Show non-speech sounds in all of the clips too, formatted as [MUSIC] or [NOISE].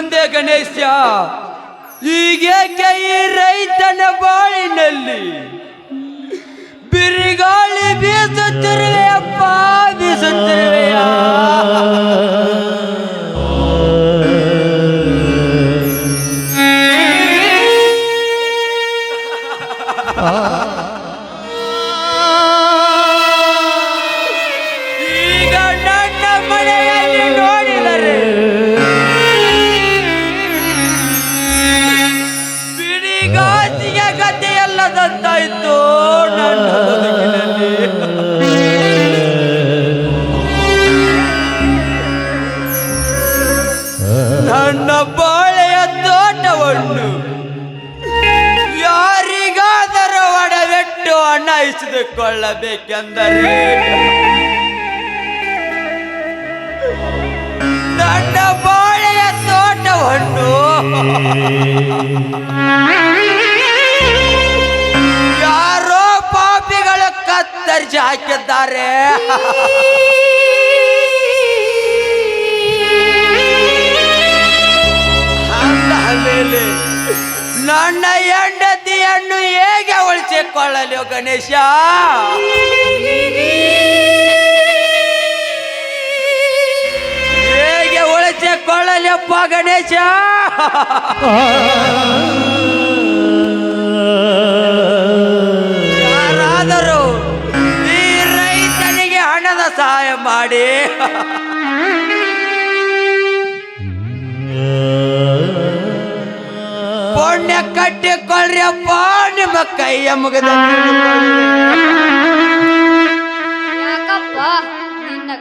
ತಂದೆ ಗಣೇಶ. ಈಗೇಕೆ ಈ ರೈತನ ಬಾಳಿನಲ್ಲಿ ಬಿರಿಗಾಳಿ ಬೀಸುತ್ತಿರುವೆಯಪ್ಪ ಬೀಸುತ್ತಿರುವೆಯ? ಬಿಡಿಗಾಸಿಗೆ ಗದ್ದೆಯಲ್ಲದಂತಾಯ್ತು ನನ್ನ ಬದುಕಿನಲ್ಲಿ. ಬಾಳೆಯ ತೋಟವನ್ನು ಯಾರಿಗಾದರೂ ಒಡವೆಟ್ಟು ಅಣ್ಣಾಯಿಸಿದುಕೊಳ್ಳಬೇಕೆಂದರೆ ನನ್ನ ತೋಟವನ್ನು ಯಾರೋ ಪಾಪಿಗಳ ಕತ್ತರಿಸಿ ಹಾಕಿದ್ದಾರೆ. ನನ್ನ ಹೆಂಡತಿಯನ್ನು ಹೇಗೆ ಉಳಿಸಿಕೊಳ್ಳಲಿ ಗಣೇಶ? ಹೇಗೆ ಉಳಿಸಿಕೊಳ್ಳಲಿಯಪ್ಪ ಗಣೇಶ. ಯಾರಾದರೂ ಈ ರೈತನಿಗೆ ಹಣದ ಸಹಾಯ ಮಾಡಿ. ಪುಣ್ಯ ಕಟ್ಟಿಕೊಳ್ಳ್ರಿಯಪ್ಪ ನಿಮ್ಮ ಕೈಯ ಮುಗಿದ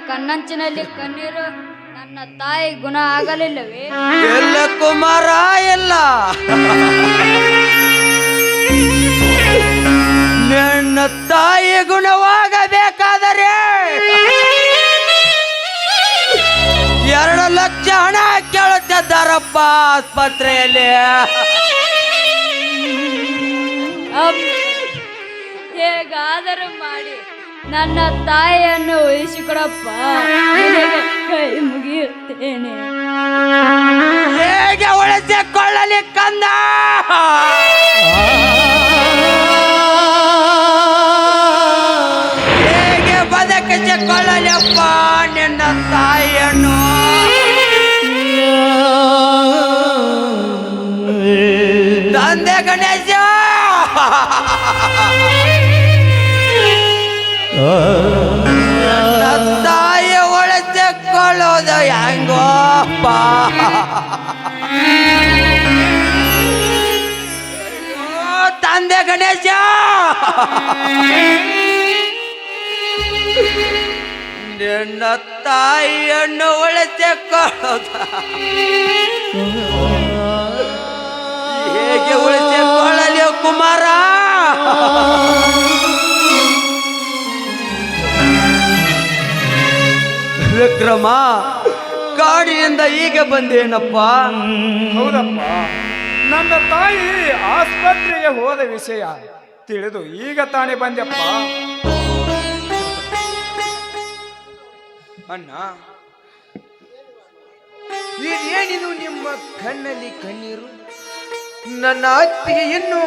ಕಣ್ಣಂಚಿನಲ್ಲಿ ಕಣ್ಣೀರು? ನನ್ನ ತಾಯಿ ಗುಣ ಆಗಲಿಲ್ಲವೇ? ಎಲ್ಲ ಕುಮಾರ ಎಲ್ಲ. ನನ್ನ ತಾಯಿ ಗುಣವಾಗಬೇಕಾದರೆ ಎರಡು ಲಕ್ಷ ಹಣ ಕೇಳುತ್ತಿದ್ದಾರಪ್ಪ ಆಸ್ಪತ್ರೆಯಲ್ಲಿ. ಹೇಗಾದರೂ ಮಾಡಿ. ನನ್ನ ತಾಯಿಯನ್ನು ಉಳಿಸಿಕೊಡಪ್ಪ. ಕೈ ಮುಗಿಯುತ್ತೇನೆ. ಹೇಗೆ ಉಳಿಸಿಕೊಳ್ಳಲಿ ಕಂದ? ಹೇಗೆ ಬದುಕಿಸಿಕೊಳ್ಳಲಪ್ಪ ನಿನ್ನ ತಾಯಿಯನ್ನು? ತಂದೆ ಗಣೇಶ! ತಾಯಿ ಉಳಿಸಿಕೊಳ್ಳೋದು ಹೆಂಗೋಪ್ಪ? ತಂದೆ ಗಣೇಶ! ನಿನ್ನ ತಾಯಿಯನ್ನು ಉಳಿಸಿಕೊಳ್ಳೋದ ಹೇಗೆ ಉಳಿಸಿಕೊಳ್ಳಲಿ ಕುಮಾರ? ವಿಕ್ರಮ ಕಾಡಿನಿಂದ ಈಗ ಬಂದೇನಪ್ಪ? ಹೌದಪ್ಪ. ನನ್ನ ತಾಯಿ ಆಸ್ಪತ್ರೆಗೆ ಹೋದ ವಿಷಯ ತಿಳಿದು ಈಗ ತಾನೇ ಬಂದೆಪ್ಪ ಅಣ್ಣ ಇದೇನಿದು ನಿಮ್ಮ ಕಣ್ಣಲ್ಲಿ ಕಣ್ಣೀರು? ನನ್ನ ಅತ್ತಿಗೆ ಇನ್ನೂ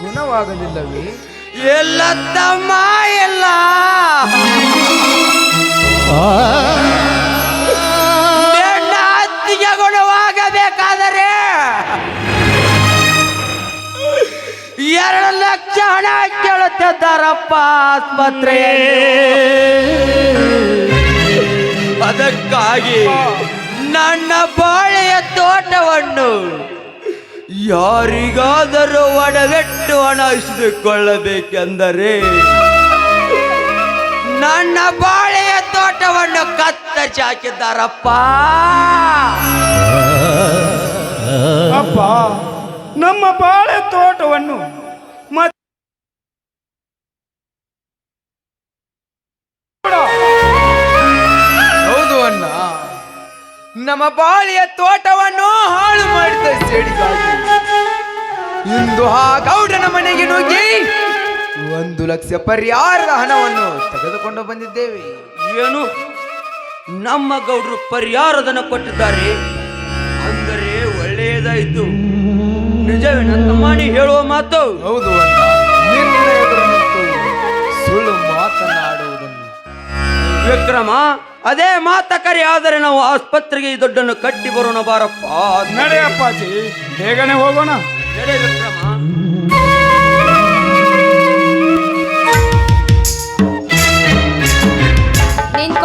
ಗುಣವಾಗಲಿಲ್ಲವೇ? ಎಲ್ಲ ತಮ್ಮ ಎಲ್ಲ ಅತ್ತಿಗೆ ಗುಣವಾಗಬೇಕಾದರೆ ಎರಡು ಲಕ್ಷ ಹಣ ಕೇಳುತ್ತಿದ್ದಾರಪ್ಪ ಆಸ್ಪತ್ರೆ ಅದಕ್ಕಾಗಿ ನನ್ನ ಬಾಳೆಯ ತೋಟವನ್ನು ಯಾರಿಗಾದರೂ ಒಡಗಟ್ಟು ಹಣ ಇಸಿದುಕೊಳ್ಳಬೇಕೆಂದರೆ ನನ್ನ ಬಾಳೆಯ ತೋಟವನ್ನು ಕತ್ತರಿಸಿ ಹಾಕಿದ್ದಾರಪ್ಪ ಅಪ್ಪ ನಮ್ಮ ಬಾಳೆ ತೋಟವನ್ನು ಹೌದು ಅಣ್ಣ. ನಮ್ಮ ಬಾಳೆಯ ತೋಟವನ್ನು ಹಾಳು ಮಾಡಿದ ಸೇಡಿಗಾಗಿ ಇಂದು ಆ ಗೌಡನ ಮನೆಗೆ ನುಗ್ಗಿ ಒಂದು ಲಕ್ಷ ಪರಿಹಾರದ ಹಣವನ್ನು ತೆಗೆದುಕೊಂಡು ಬಂದಿದ್ದೇವೆ. ಏನು? ನಮ್ಮ ಗೌಡರು ಪರಿಹಾರದನ್ನು ಕೊಟ್ಟಿದ್ದಾರೆ. ಅಂದರೆ ಒಳ್ಳೆಯದಾಯಿತು. ನಿಜವೇನ ಮಾಡಿ ಹೇಳುವ ಮಾತು. ಹೌದು ಸುಳ್ಳು ಮಾತನಾಡುವುದನ್ನು. ವಿಕ್ರಮ ಅದೇ ಮಾತ ಕರೆ ಆದರೆ ನಾವು ಆಸ್ಪತ್ರೆಗೆ ಈ ದೊಡ್ಡನ್ನು ಕಟ್ಟಿ ಬರೋಣ ಬಾರಪ್ಪ. ನಡೆಯಪ್ಪಾಜಿ ಬೇಗನೆ ಹೋಗೋಣ. ನಡೆ ವಿಕ್ರಮ.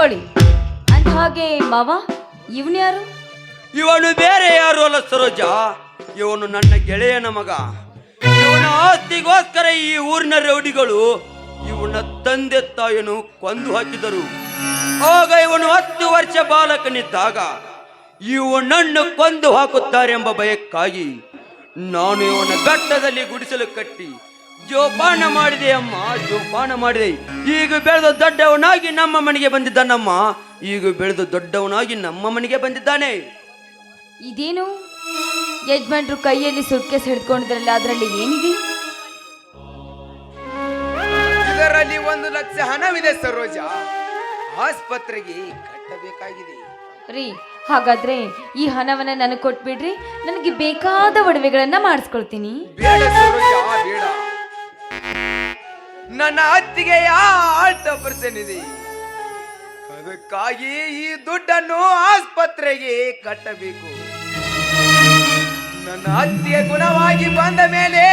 ನಿಂತ್ಕೊಳ್ಳಿ ಅಂತ ಹಾಗೆ ಮಾವ, ಇವನು ಯಾರು? ಇವನು ಬೇರೆ ಯಾರು ಅಲ್ಲ ಸರೋಜ? ಇವನು ನನ್ನ ಗೆಳೆಯನ ಮಗ. ಇವನ ಆಸ್ತಿಗೋಸ್ಕರ ಈ ಊರಿನ ರೌಡಿಗಳು ಇವನ ತಂದೆ ತಾಯಿಯನ್ನು ಕೊಂದು ಹಾಕಿದರು. ಆಗ ಇವನು ಹತ್ತು ವರ್ಷ ಬಾಲಕನಿದ್ದಾಗ ಇವನನ್ನು ಕೊಂದು ಹಾಕುತ್ತಾರೆಂಬ ಭಯಕ್ಕಾಗಿ ನಾನು ಇವನ ಘಟ್ಟದಲ್ಲಿ ಗುಡಿಸಲು ಕಟ್ಟಿ ಜೋಪಾನ ಮಾಡಿದೆ ಅಮ್ಮ ಜೋಪಾನ ಮಾಡಿದೆ. ಈಗ ಬೆಳೆದು ದೊಡ್ಡವನಾಗಿ ನಮ್ಮ ಮನೆಗೆ ಬಂದಿದ್ದಾನಮ್ಮ. ಈಗ ಬೆಳೆದು ದೊಡ್ಡವನಾಗಿ ನಮ್ಮ ಮನೆಗೆ ಬಂದಿದ್ದಾನೆ. ಇದೇನು? ಯಜಮಾನ್ರು ಕೈಯಲ್ಲಿ ಸುಟ್ಕೇಸ್ ಹಿಡ್ಕೊಂಡಿದ್ರಲ್ಲ ಅದರಲ್ಲಿ ಏನಿದೆ? ಇದರಲ್ಲಿ ಒಂದು ಲಕ್ಷ ಹಣವಿದೆ ಸರೋಜ. ಆಸ್ಪತ್ರೆಗೆ ಕಟ್ಟಬೇಕಾಗಿದೆ. ರೀ ಹಾಗಾದ್ರೆ ಈ ಹಣವನ್ನ ನನಗೆ ಕೊಟ್ಬಿಡ್ರಿ. ನನಗೆ ಬೇಕಾದ ಒಡವೆಗಳನ್ನ ಮಾಡಿಸ್ಕೊಳ್ತೀನಿ. ಬೇಡ ಸರೋಜ ಬೇಡ. ನನ್ನ ಅತ್ತಿಗೆ ಆಲ್ಟ್ ಆಪರೇಷನ್ ಇದೆ ಅದಕ್ಕಾಗಿ ಈ ದುಡ್ಡನ್ನು ಆಸ್ಪತ್ರೆಗೆ ಕಟ್ಟಬೇಕು. ನನ್ನ ಅತ್ತಿಗೆ ಗುಣವಾಗಿ ಬಂದ ಮೇಲೆ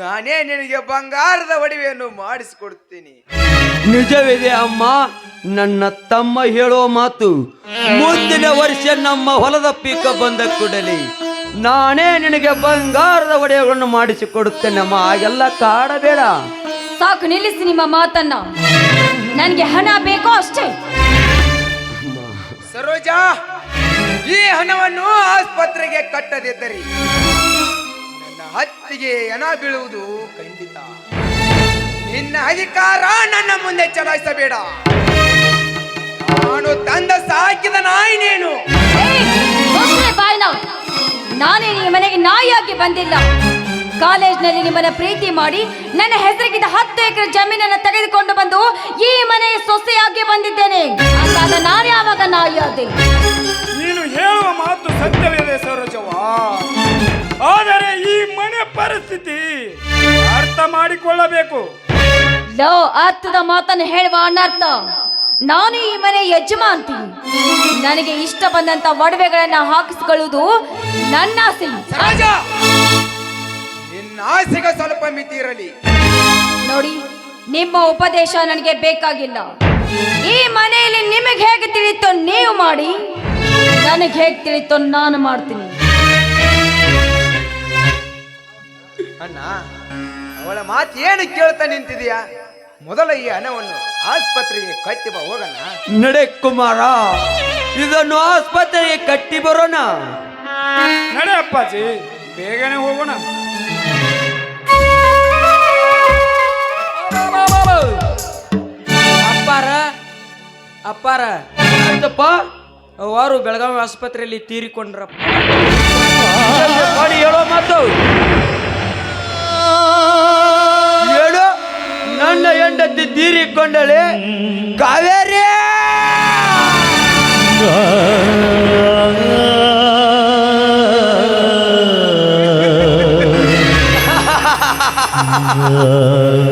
ನಾನೇ ನಿನಗೆ ಬಂಗಾರದ ಒಡವೆಯನ್ನು ಮಾಡಿಸಿಕೊಡ್ತೀನಿ. ನಿಜವಿದೆ ಅಮ್ಮ, ನನ್ನ ತಮ್ಮ ಹೇಳೋ ಮಾತು, ಮುಂದಿನ ವರ್ಷ ನಮ್ಮ ಹೊಲದ ಪೀಕ ಬಂದ ಕೂಡಲೇ. ನಾನೇ ನಿನಗೆ ಬಂಗಾರದ ಒಡೆಯಗಳನ್ನು ಮಾಡಿಸಿಕೊಡುತ್ತೇನಮ್ಮ ಹಾಗೆಲ್ಲ ಕಾಡಬೇಡ. ಸಾಕು ನಿಲ್ಲಿಸಿ ನಿಮ್ಮ ಮಾತನ್ನ. ನನಗೆ ಹಣ ಬೇಕೋ ಅಷ್ಟೇ. ಸರೋಜಾ ಈ ಹಣವನ್ನು ಆಸ್ಪತ್ರೆಗೆ ಕಟ್ಟದಿದ್ದರೆ ನನ್ನ ಹತ್ತಿಗೆ ಹಣ ಬೀಳುವುದು ಖಂಡಿತ. ನಿನ್ನ ಅಧಿಕಾರ ನನ್ನ ಮುಂದೆ ಚಲಾಯಿಸಬೇಡ. ನಾನು ತಂದ ಸಾಕಿದ ನಾಯಿ ನೀನು. ಬಂದಿಲ್ಲ. ಕಾಲೇಜ್ನಲ್ಲಿ ನಿಮ್ಮನ್ನ ಪ್ರೀತಿ ಮಾಡಿ ನನ್ನ ಹೆಸರಿಗಿದ್ದ ಹತ್ತು ಎಕರೆ ಜಮೀನನ್ನು ತೆಗೆದುಕೊಂಡು ಬಂದು ಈ ಮನೆ ಸೊಸೆಯಾಗಿ ಬಂದಿದ್ದೇನೆ. ಅಂದಾಗ ನಾನು ಯಾವಾಗ ನಾಯಿಯಾದೆ ನೀನು ಹೇಳುವ ಮಾತು ಸತ್ಯವಿದೆ ಸರೋಜವ್ವ. ಆದರೆ ಈ ಮನೆ ಪರಿಸ್ಥಿತಿ ಅರ್ಥ ಮಾಡಿಕೊಳ್ಳಬೇಕು. ಲೋ ಅರ್ಥದ ಮಾತನ್ನು ಹೇಳುವ ಅನರ್ಥ. ನಾನು ಈ ಮನೆ ಯಜಮಾಂತಿ ನನಗೆ ಇಷ್ಟ ಬಂದಂತ ಒಡವೆಗಳನ್ನ ಹಾಕಿಸಿಕೊಳ್ಳುವುದು ನನ್ನ ಆಸೆ. ಸರೋಜಾ ನಿನ್ನ ಆಸೆಗೆ ಸ್ವಲ್ಪ ಮಿತಿ ಇರಲಿ. ನೋಡಿ ನಿಮ್ಮ ಉಪದೇಶ ನನಗೆ ಬೇಕಾಗಿಲ್ಲ. ಈ ಮನೆಯಲ್ಲಿ ನಿಮಗೆ ಹೇಗೆ ತಿಳಿತೋ ನೀವು ಮಾಡಿ. ನನಗೆ ಹೇಗೆ ತಿಳಿತೋ ನಾನು ಮಾಡ್ತೀನಿ. ಅಣ್ಣ ಅವಳ ಮಾತು ಏನು ಕೇಳ್ತಾ ನಿಂತಿದೀಯಾ? ಮೊದಲ ಈ ಹಣವನ್ನು ಆಸ್ಪತ್ರೆಗೆ ಕಟ್ಟಿ ಬಾ ಹೋಗೋಣ. ನಡೆ ಕುಮಾರ ಇದನ್ನು ಆಸ್ಪತ್ರೆಗೆ ಕಟ್ಟಿ ಬರೋಣ. ನಡೆ ಅಪ್ಪಾಜಿ ಬೇಗನೆ ಹೋಗೋಣ. ಅಪ್ಪಾರ ಅಪ್ಪಾರ. ಆಯ್ತಪ್ಪ ಅವರು ಬೆಳಗಾವಿ ಆಸ್ಪತ್ರೆಯಲ್ಲಿ ತೀರಿಕೊಂಡ್ರಪ್ಪ. ಹೇಳೋ ಮಾತು. ನನ್ನ ಹೆಂಡತಿ ತೀರಿಕೊಂಡಳೆ ಕಾವೇರಿ ಕಾವೇರಿ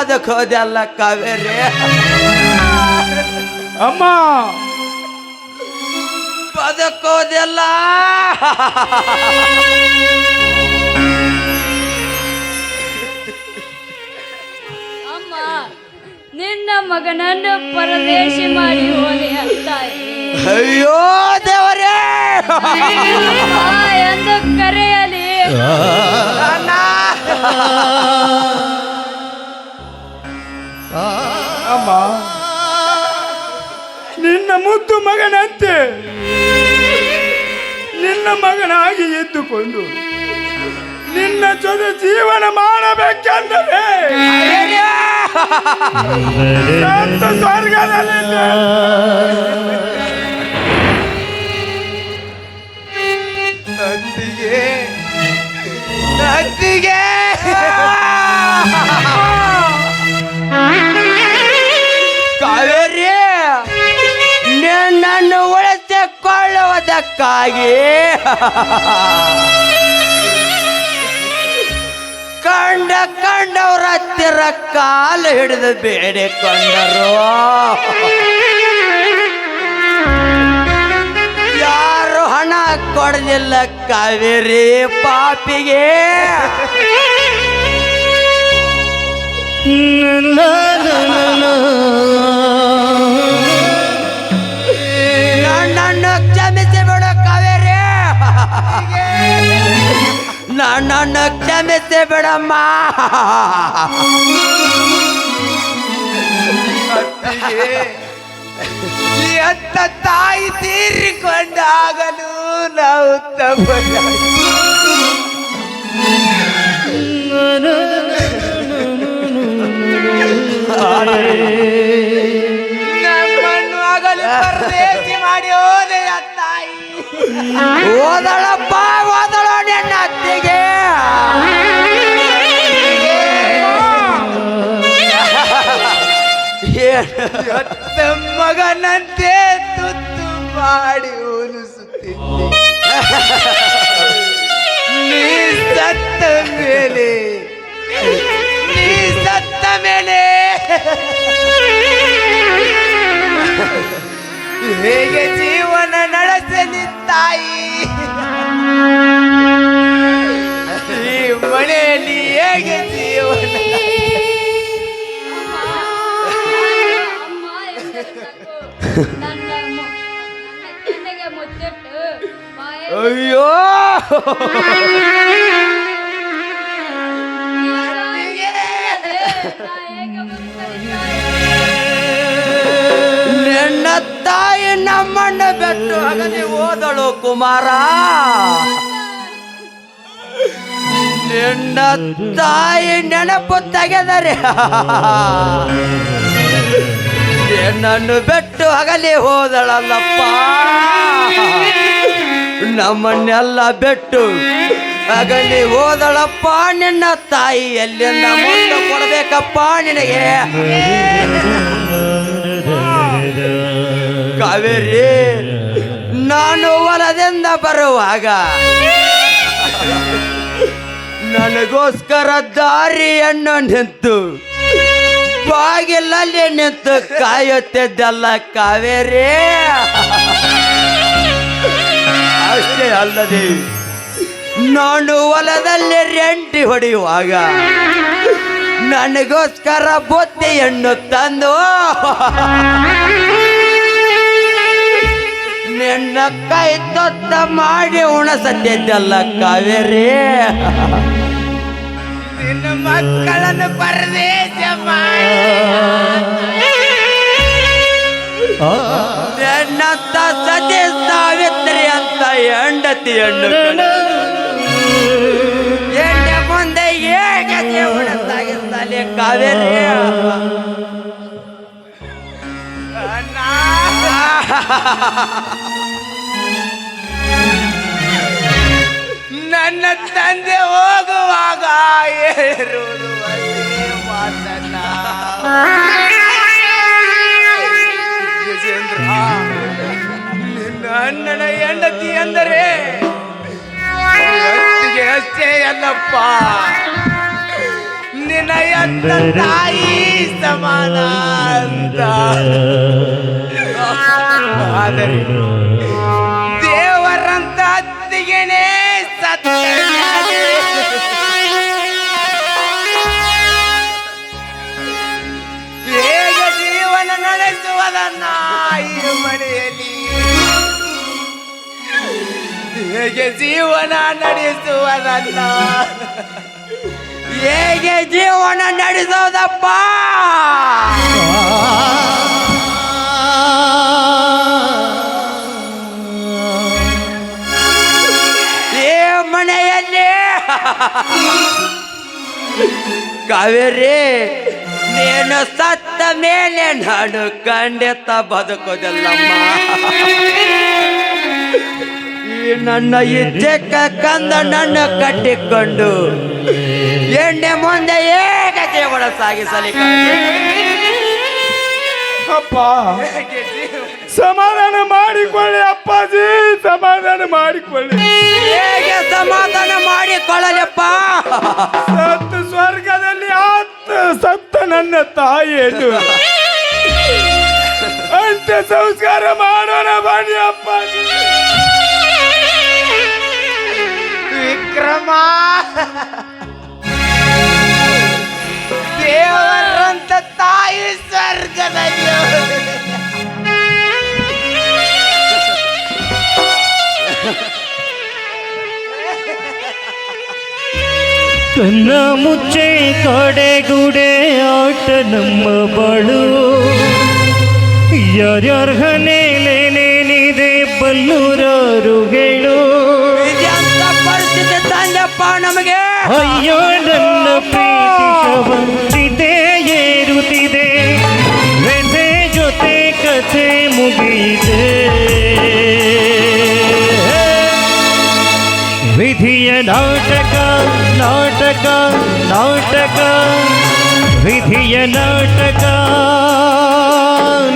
ಖಂಡಿತ ಹೋದೆಲ್ಲ ಕಾವೇರಿ. ಅಮ್ಮ. ಬದುಕೋದೆಲ್ಲ ಅಮ್ಮ ನಿನ್ನ ಮಗನನ್ನು ಪರದೇಶಿ ಮಾಡಿ ಹೋದೆ ಅಂತ. ಅಯ್ಯೋ ದೇವರೇ. ಎಂದು ಕರೆಯಲಿ. ನಿನ್ನ ಮುದ್ದು ಮಗನಂತೆ. ನಿನ್ನ ಮಗನಾಗಿ ಎದ್ದುಕೊಂಡು ನಿನ್ನ ಜೊತೆ ಜೀವನ ಮಾಡಬೇಕೆಂದರೆ. ಸ್ವರ್ಗದಲ್ಲಿ ಅತ್ತಿಗೆ ಕಾವೇರಿ ಉಳಿಸಿಕೊಳ್ಳುವುದಕ್ಕಾಗಿ ಕಂಡ ಕಂಡವ್ರ ಹತ್ತಿರ ಕಾಲು ಹಿಡಿದು ಬೇಡಿಕೊಂಡರು ಯಾರು ಹಣ ಕೊಡಲಿಲ್ಲ ಕಾವೇರಿ ಪಾಪಿಗೆ. ನನ್ನನ್ನು ಕ್ಷಮಿಸಿ ಬಿಡಮ್ಮ ಎಂತ ತಾಯಿ ತೀರಿಕೊಂಡಾಗಲು ನಾವು ನಮ್ಮನ್ನು ಆಗಲು ಮಾಡಿ ಹೋದೆಯ ತಾಯಿ. ಹೋದಳ ನಿನ್ನ ಅತ್ತಿಗೆ ಮಗನಂತೆ ತುತ್ತು ಮಾಡಿ ಉಲಿಸುತ್ತಿದ್ದೆ ನೀ ಸತ್ತ ಮೇಲೆ ನೀ ಸತ್ತ ಮೇಲೆ ಹೇಗೆ ಜೀವನ ನಡೆಸಲಿ ತಾಯಿ ಅಯ್ಯೋ! ನನ್ನ ತಾಯಿ ನಮ್ಮಣ್ಣ ಬೆಟ್ಟು ಅಗಲಿ ಓದಳು ಕುಮಾರ. ನಿನ್ನ ತಾಯಿ ನೆನಪು ತೆಗೆದರೆ. ನನ್ನನ್ನು ಬೆಟ್ಟು ಹಗಲಿ ಹೋದಳಲ್ಲಪ್ಪ. ನಮ್ಮನ್ನೆಲ್ಲ ಬೆಟ್ಟು ಅಗಲಿ ಹೋದಳಪ್ಪ ನಿನ್ನ ತಾಯಿ ಎಲ್ಲಿಂದ ಮುಂದೆ ಕೊಡಬೇಕಪ್ಪ ನಿನಗೆ? ಕಾವೇರಿ, ನಾನು ಹೊಲದಿಂದ ಬರುವಾಗ ನನಗೋಸ್ಕರ ದಾರಿಯನ್ನು ನಿಂತು ಬಾಗಿಲಲ್ಲಿ ನಿಂತು ಕಾಯುತ್ತಿದ್ದಲ್ಲ ಕಾವೇರಿ. ಅಷ್ಟೇ ಅಲ್ಲದೆ ನಾನು ಹೊಲದಲ್ಲಿ ರೆಂಟಿ ಹೊಡೆಯುವಾಗ ನನಗೋಸ್ಕರ ಬೊತ್ತೆಯನ್ನು ತಂದು ನಿನ್ನ ಕೈ ತೊತ್ತ ಮಾಡಿ ಉಣಸತ್ತಿದ್ದಲ್ಲ ಕಾವೇರಿ. ನಿನ್ನ ಮಕ್ಕಳನ್ನು ಪರದೇಶ ಮಾಡಿ ಅಂತ ಹೆಣ್ಣು ಎಣ್ಣೆ ಮುಂದೆ ಏಕತೆ ಕಾವೇರಿ. ನನ್ನ ತಂದೆ ಹೋಗುವಾಗ ಏರು ಮಾತನ್ನ ತಾಯಿ ಸಮಾನ ಆದರೆ ದೇವರಂತ ಅತ್ತಿಗೆನೇ ಹೇಗೆ ಜೀವನ ನಡೆಸುವುದನ್ನ ಈ ಹೇಗೆ ಜೀವನ ನಡೆಸುವುದನ್ನ ಹೇಗೆ ಜೀವನ ನಡೆಸೋದಪ್ಪ? ಈ ಮನೆಯಲ್ಲಿ? ಕಾವೇರಿ, ನೀನು ಸತ್ತ ಮೇಲೆ ನಾನು ಖಂಡಿತ ಬದುಕೋದಿಲ್ಲಮ್ಮ. ಈ ನನ್ನ ಚೆಕ್ಕ ಕಂದ ನನ್ನ ಕಟ್ಟಿಕೊಂಡು ಎಣ್ಣೆ ಮುಂದೆ ಏಕತೆ ಕೂಡ ಸಾಗಿಸಲಿ. ಅಪ್ಪ ಸಮಾಧಾನ ಮಾಡಿಕೊಳ್ಳಿ ಅಪ್ಪಾಜಿ ಸಮಾಧಾನ ಮಾಡಿಕೊಳ್ಳಿ. ಹೇಗೆ ಸಮಾಧಾನ ಮಾಡಿಕೊಳ್ಳಲಪ್ಪ? ಸತ್ತು ಸ್ವರ್ಗದಲ್ಲಿ ಆತ್ ಸತ್ತ ನನ್ನ ತಾಯಿಯನ್ನು ಅಂತ್ಯ ಸಂಸ್ಕಾರ ಮಾಡೋಣ ಬನ್ನಿ ಅಪ್ಪಾಜಿ. ವಿಕ್ರಮ. ದೇವರಂತ ತಾಯಿ ಸ್ವರ್ಗದಲ್ಲಿ. ಕನ್ನ ಮುಚ್ಚೆ ಕಡೆಗುಡೆ ಆಟ ನಮ್ಮ ಬಳು. ಯಾರ್ಯಾರ ಬಲ್ಲೂರರುಗಳು ಪರಿಸ್ಥಿತಿ ತಂದಪ್ಪ ನಮಗೆ. ಅಯ್ಯೋ ನನ್ನ ನಾಟಕ ನಾಟಕ ನಾಟಕ ವಿಧಿಯ ನಾಟಕ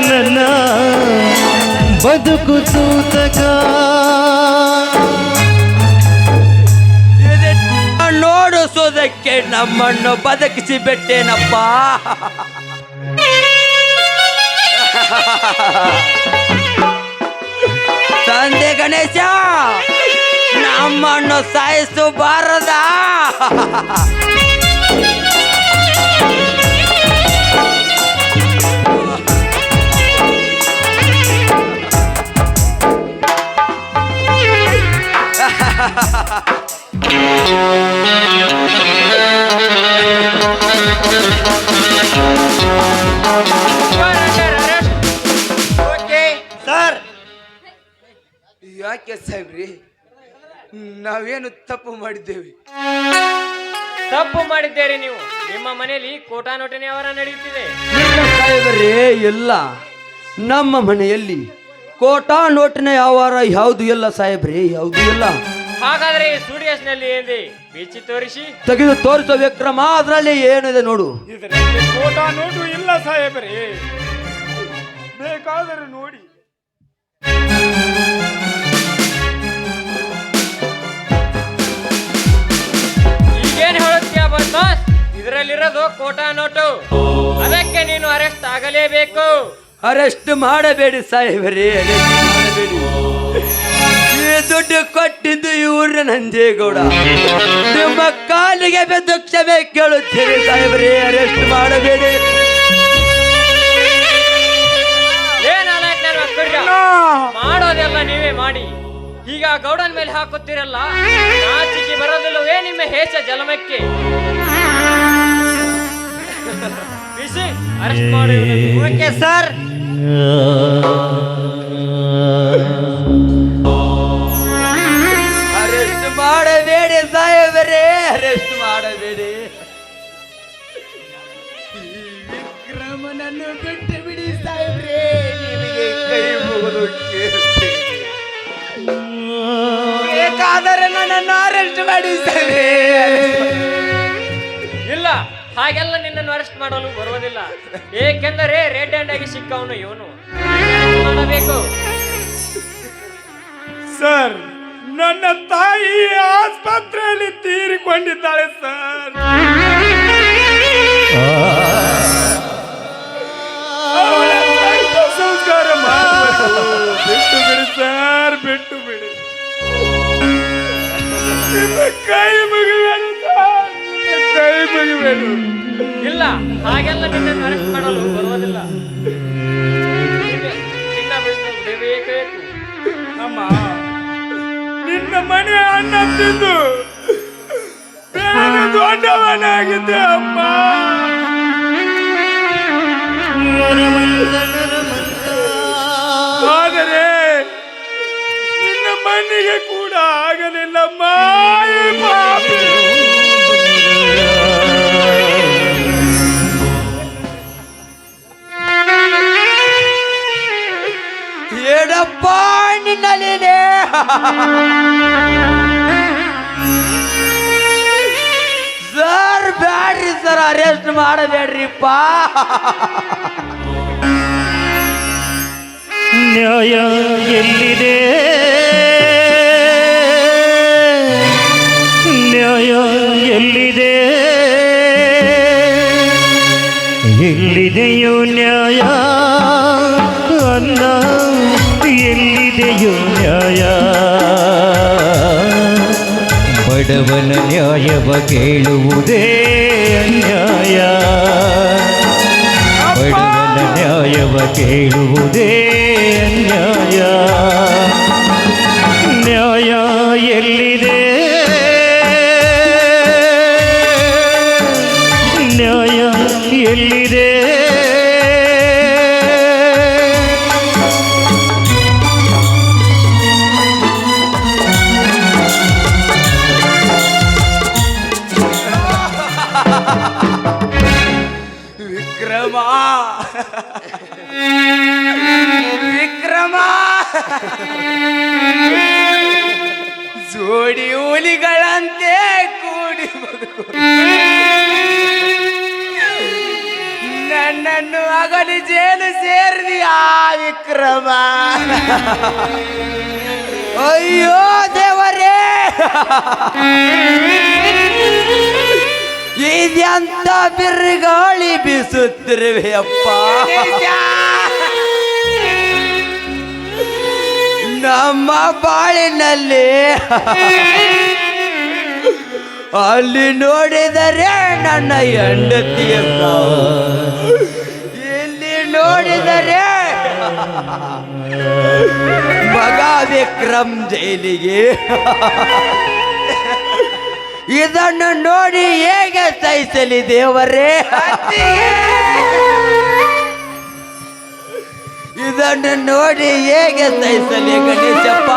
ನನ್ನ ಬದುಕು ಸೂತಕ. ನೋಡಿಸೋದಕ್ಕೆ ನಮ್ಮನ್ನು ಬದುಕಿಸಿ ಬಿಟ್ಟೇನಪ್ಪ. ತಂದೆ ಗಣೇಶ. ನಮ್ಮನ್ನು ಸಾಯಿಸಬಾರದ? ಸರ್ [LAUGHS] ನಾವೇನು ತಪ್ಪು ಮಾಡಿದ್ದೇವೆ? ತಪ್ಪು ಮಾಡಿದ್ದೇರಿ ನೀವು. ನಿಮ್ಮ ಮನೆಯಲ್ಲಿ ಕೋಟಾನೋಟನೆ ಅವರ ನಡೆಯುತ್ತಿದೆ. ಇಲ್ಲ ಸಾಹೇಬರೇ ಇಲ್ಲ ನಮ್ಮ ಮನೆಯಲ್ಲಿ ಕೋಟಾ ನೋಟಿನ ವ್ಯವಹಾರ ಯಾವುದು ಇಲ್ಲ ಸಾಹೇಬ್ರೆ ಯಾವುದು ಇಲ್ಲ ಹಾಗಾದ್ರೆ ಸ್ಟುಡಿಯೋಸ್ನಲ್ಲಿ ಏನಿದೆ ಬೀಚಿ ತೋರಿಸಿ. ತೆಗೆದು ತೋರಿಸೋ ವಿಕ್ರಮ ಅದರಲ್ಲಿ ಏನಿದೆ ನೋಡು. ಇದರಲ್ಲಿ ಕೋಟಾ ನೋಟು ಇಲ್ಲ ಸಾಹೇಬರೇ. ಬೇಕಾದರೆ ನೋಡಿ. ಬಾಸ್ ಇದರಲ್ಲಿರೋದು ಕೋಟಾ ನೋಟು. ಅದಕ್ಕೆ ನೀನು ಅರೆಸ್ಟ್ ಆಗಲೇಬೇಕು. ಅರೆಸ್ಟ್ ಮಾಡಬೇಡಿ ಸಾಹೇಬರೇ ಈ ದುಡ್ಡು ಕೊಟ್ಟಿದ್ದು ಇವ್ರ ನಂಜೇಗೌಡ ನಿಮ್ಮ ಕಾಲಿಗೆ ಬೆದ್ದು ಕ್ಷಮೆ ಕೇಳುತ್ತೀರಿ ಸಾಹೇಬರೇ ಅರೆಸ್ಟ್ ಮಾಡಬೇಡಿ? ಮಾಡೋದೆಲ್ಲ ನೀವೇ ಮಾಡಿ. ಈಗ ಗೌಡನ್ ಮೇಲೆ ಹಾಕುತ್ತೀರಲ್ಲ ನಾಚಿಕೆ ಬರೋದಿಲ್ಲವೇ ನಿಮ್ಮ ಹೇಸ ಜಲಮಕ್ಕೆ? ಓಕೆ ಸರ್ ಅರೆಸ್ಟ್ ಮಾಡಬೇಡಿ ಸಾಹೇಬರೇ ಅರೆಸ್ಟ್ ಮಾಡಬೇಡಿ. ವಿಕ್ರಮನನ್ನು ಬಿಟ್ಟು ಬಿಡಿ ಸಾಹೇಬ್ರೇ. ನಿಮಗೆ ಕೈ ಮುಗಿದು. ಬೇಕಾದರೆ ನನ್ನನ್ನು ಅರೆಸ್ಟ್ ಮಾಡಿ ಸಾಹೇಬ್ರೇ. ಹಾಗೆಲ್ಲ ನಿನ್ನನ್ನು ಅರೆಸ್ಟ್ ಮಾಡಲು ಬರುವುದಿಲ್ಲ. ಏಕೆಂದರೆ ರೆಡ್ ಹ್ಯಾಂಡ್ ಆಗಿ ಸಿಕ್ಕವನು ಇವನು. ಮಾಡಬೇಕು. ಸರ್ ನನ್ನ ತಾಯಿ ಆಸ್ಪತ್ರೆಯಲ್ಲಿ ತೀರಿಕೊಂಡಿದ್ದಾಳೆ ಸರ್ ಸರ್ ಬ್ಯಾಡ್ರಿ ಸರ್ ಅರೆಸ್ಟ್ ಮಾಡಬೇಡ್ರಿಪ್ಪ. ನ್ಯಾಯ ಎಲ್ಲಿದೆ? ನ್ಯಾಯ ಎಲ್ಲಿದೆ? ಎಲ್ಲಿದೆಯೋ ನ್ಯಾಯ? ಅನ್ನ ಎಲ್ಲಿದೆಯೋ ನ್ಯಾಯ? ಬಡವನ ನ್ಯಾಯವ ಕೇಳುವುದೇ ಅನ್ಯಾಯ ಬಡವನ ನ್ಯಾಯವ ಕೇಳುವುದೇ ಅನ್ಯಾಯ ಜೋಡಿ ಹುಲಿಗಳಂತೆ ಕೂಡಿ ನನ್ನನ್ನು ಅಗಲಿ ಜೇಲು ಆ ವಿಕ್ರಮ. ಅಯ್ಯೋ ದೇವರೇ. ಇದೆಂತ ಬಿರುಗಾಳಿ ಬೀಸುತ್ತಿರುವೆ ನಮ್ಮ ಬಾಳಿನಲ್ಲಿ. ಅಲ್ಲಿ ನೋಡಿದರೆ ನನ್ನ ಹೆಂಡತಿಯ. ಇಲ್ಲಿ ನೋಡಿದರೆ ಮಗ ವಿಕ್ರಮ್ ಜೈಲಿಗೆ. ಇದನ್ನು ನೋಡಿ ಹೇಗೆ ಸಹಿಸಲಿ ದೇವರೇ. ಇದನ್ನು ನೋಡಿ ಹೇಗೆ ಸಹಿಸಲಿ ಗಣೇಶಪ್ಪ?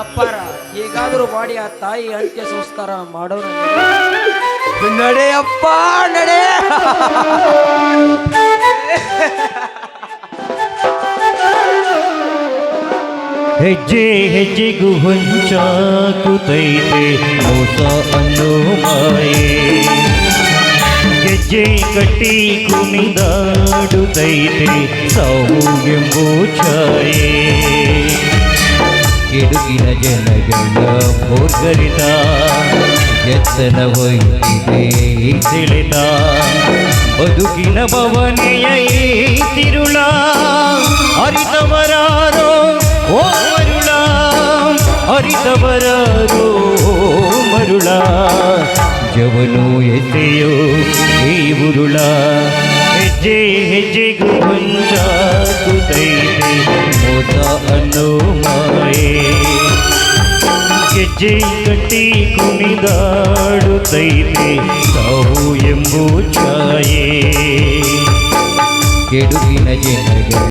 ಅಪ್ಪಾರ ಹೇಗಾದರೂ ಮಾಡಿ ಆ ತಾಯಿ ಅಂತ್ಯ ಸಂಸ್ಕಾರ ಮಾಡೋಣ. ನಡೆಯಪ್ಪ ನಡೆ. ಹೆಜ್ಜೆ ಹೆಜ್ಜೆಗೂ ಹೊಂಚಾಕುತ್ತೈತೆ ಮೋಸ ಅನ್ನೋ ಮಾಯೆ ಗೆಜ್ಜೆ ಕಟ್ಟಿ ಕುಣಿದಾಡುತ್ತೈತೆ ಸಾವು ಎಂಬೋ ಛಾಯೆ ಕೆಡುಕಿನ ಜನಗಳ ಭೋರ್ಗರಿತ ಎತ್ತನ ಹೊಯ್ತಿದೆ ಈ ಸೆಳೆತ ಬದುಕಿನ ಭವನೆಯ ಈ ತಿರುಳ ಅರಿತವರಾರೋ ಓ ಮರುಳ ಅರಿತವರಾರೋ ಮರುಳ ಜವನು ಎಸೆಯೋ ಈ ಉರುಳ ಹೆಜ್ಜೆ ಹೆಜ್ಜೆಗೂ ಹೊಂಚಾಕುತ್ತೈತೆ ಮೋಸ ಅನ್ನೋ ಮಾಯೆ ಗೆಜ್ಜೆ ಕಟ್ಟಿ ಕುಣಿದಾಡುತ್ತೈತೆ ಸಾವು ಎಂಬೋ ಛಾಯೆ ಕೆಡುಕಿನ ಜನಗಳ